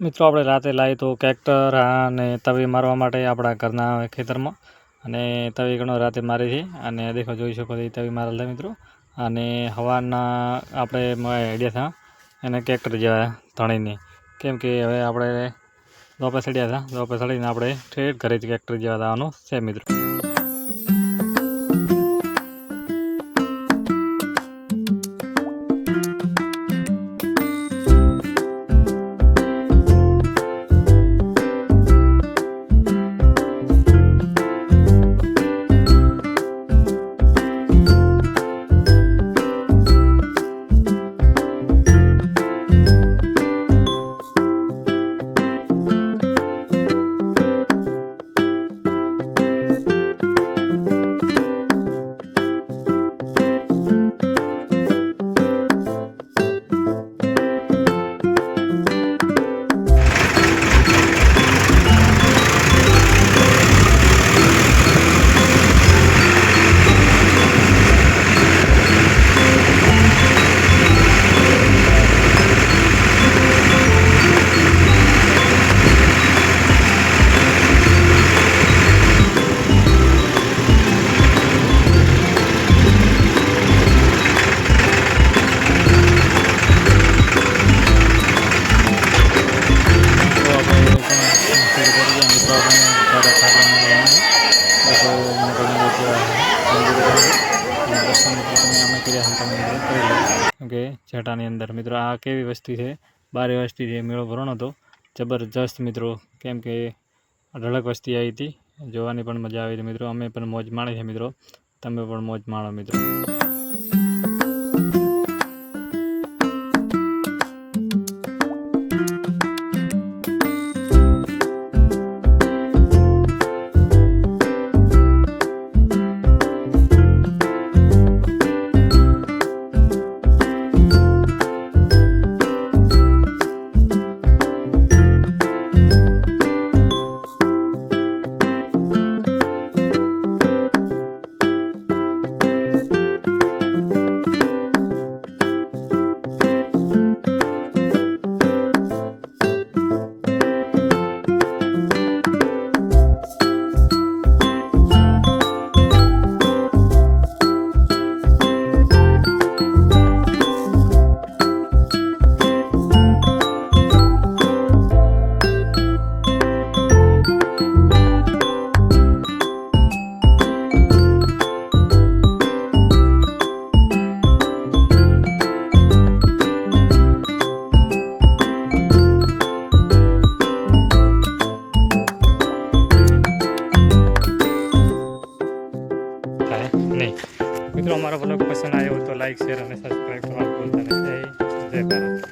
મિત્રો, આપણે રાતે લાવી તો કેક્ટર અને તવી મારવા માટે આપણા ઘરના ખેતરમાં. અને તવી ઘણો રાતે મારી છે. અને દેખો, જોઈ શકો છો તવી મારેલ છે મિત્રો. અને હવાના આપણે હેડ્યા હતા એને કેક્ટર જેવા ધણીને કેમ કે હવે આપણે દોપે સડ્યા હતા દોપે સડીને આપણે ઠેઠ ઘરે જ કેક્ટર જેવા થવાનું છે મિત્રો. તમે મિત્રો કરી લો કેમ કે જેટાની અંદર. મિત્રો, આ કેવી વસ્તી છે? બારે વસ્તી છે મેળો ભરવાનો હતો. જબરજસ્ત મિત્રો, કેમ કે અઢળક વસ્તી આવી હતી. જોવાની પણ મજા આવી હતી મિત્રો. અમે પણ મોજ માણી છે મિત્રો. તમે પણ મોજ માણો મિત્રો. નહીં. મિત્રો, અમારો બ્લોગ પસંદ આવ્યો તો લાઈક શેર અને સબસ્ક્રાઈબ કરવાનું ભૂલતા નહીં. જય ભારત.